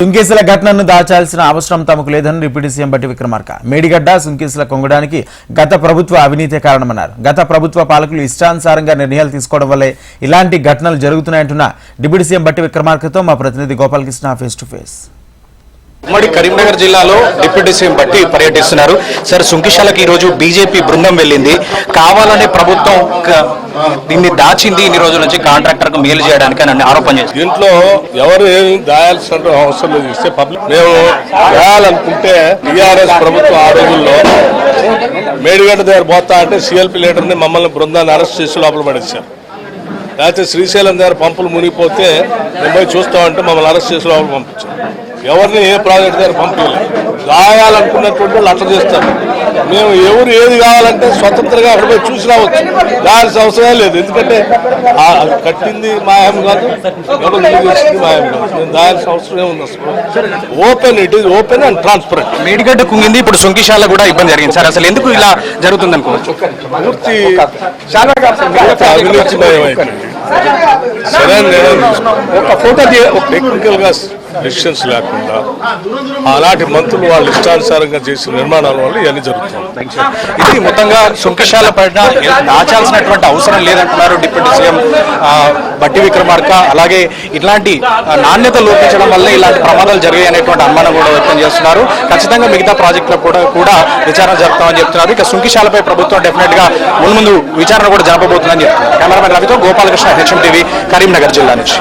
సుంకేసుల ఘటనను దాచాల్సిన అవసరం తమకు లేదని డిప్యూటీ సీఎం బట్టి విక్రమార్క. మేడిగడ్డ సుంకేసుల కొంగడానికి గత ప్రభుత్వ అవినీతే కారణమన్నారు. గత ప్రభుత్వ పాలకులు ఇష్టానుసారంగా నిర్ణయాలు తీసుకోవడం వల్లే ఇలాంటి ఘటనలు జరుగుతున్నాయంటున్న డిప్యూటీ సీఎం బట్టి విక్రమార్కతో మా ప్రతినిధి గోపాలకృష్ణ ఫేస్ టు ఫేస్. ఉమ్మడి కరీంనగర్ జిల్లాలో డిప్యూటీ సీఎం బట్టి పర్యటిస్తున్నారు. సార్ సుంకిశాలకు ఈ రోజు బీజేపీ బృందం వెళ్ళింది. కావాలనే ప్రభుత్వం దీన్ని దాచింది ఇన్ని రోజుల నుంచి కాంట్రాక్టర్కు మేలు చేయడానికి అని ఆరోపణ చేశారు. దీంట్లో ఎవరు ఏమి దాయాల్సిన అవసరం లేదు ఇస్తే పబ్లిక్. మేము దాయాలనుకుంటే టీఆర్ఎస్ ప్రభుత్వం ఆ రోజుల్లో మేడిగడ్డ దగ్గర పోతా అంటే సిఎల్పి లీడర్ని మమ్మల్ని బృందాన్ని అరెస్ట్ చేసి లోపల పడేశారు. లేకపోతే శ్రీశైలం దగ్గర పంపులు మునిగిపోతే మేము పోయి చూస్తామంటే మమ్మల్ని అరెస్ట్ చేసి లోపల పంపించారు. ఎవరిని ఏ ప్రాజెక్ట్ దగ్గర పంపించలేదు దాయాలనుకున్నటువంటి వాళ్ళు అట్లా చేస్తారు. మేము ఎవరు ఏది కావాలంటే స్వతంత్రంగా అక్కడ పోయి చూసి రావచ్చు. దాయాల్సిన అవసరమే లేదు. ఎందుకంటే కట్టింది మాయం కాదు ఎవరు తెచ్చింది మాయం కాదు. నేను దాయాల్సిన అవసరం ఏముంది అసలు. Open it is open and transparent Medigadda కుంగింది ఇప్పుడు సుంకిశాల కూడా ఇబ్బంది జరిగింది. సార్ అసలు ఎందుకు ఇలా జరుగుతుంది అనుకోవచ్చు? పూర్తి అవినీతిమయం అయిపోయింది. నిర్ణయం తీసుకోవాలి. ఒక ఫోటో టెక్నికల్గా డెసిషన్స్ లేకుండా అలాంటి మంత్రులు వాళ్ళు ఇష్టానుసారంగా చేసిన నిర్మాణాల వల్ల ఇవన్నీ జరుగుతాయి ఇది మొత్తంగా శుంకశాల పైన దాచాల్సినటువంటి అవసరం లేదంటున్నారు డిప్యూటీ సీఎం బట్టి విక్రమార్క. అలాగే ఇట్లాంటి నాణ్యత లోపించడం వల్ల ఇలాంటి ప్రమాదాలు జరిగాయి అనేటువంటి అనుమానం కూడా వ్యక్తం చేస్తున్నారు. ఖచ్చితంగా మిగతా ప్రాజెక్టులకు కూడా కూడా విచారణ జరుపుతామని చెప్తున్నారు. ఇక సుంకిశాలపై ప్రభుత్వం డెఫినెట్గా ముందు ముందు విచారణ కూడా జరపబోతుందని చెప్తున్నారు. కెమెరామెన్ రవితో గోపాలకృష్ణ హెచ్ఎం టీవీ కరీంనగర్ జిల్లా నుంచి.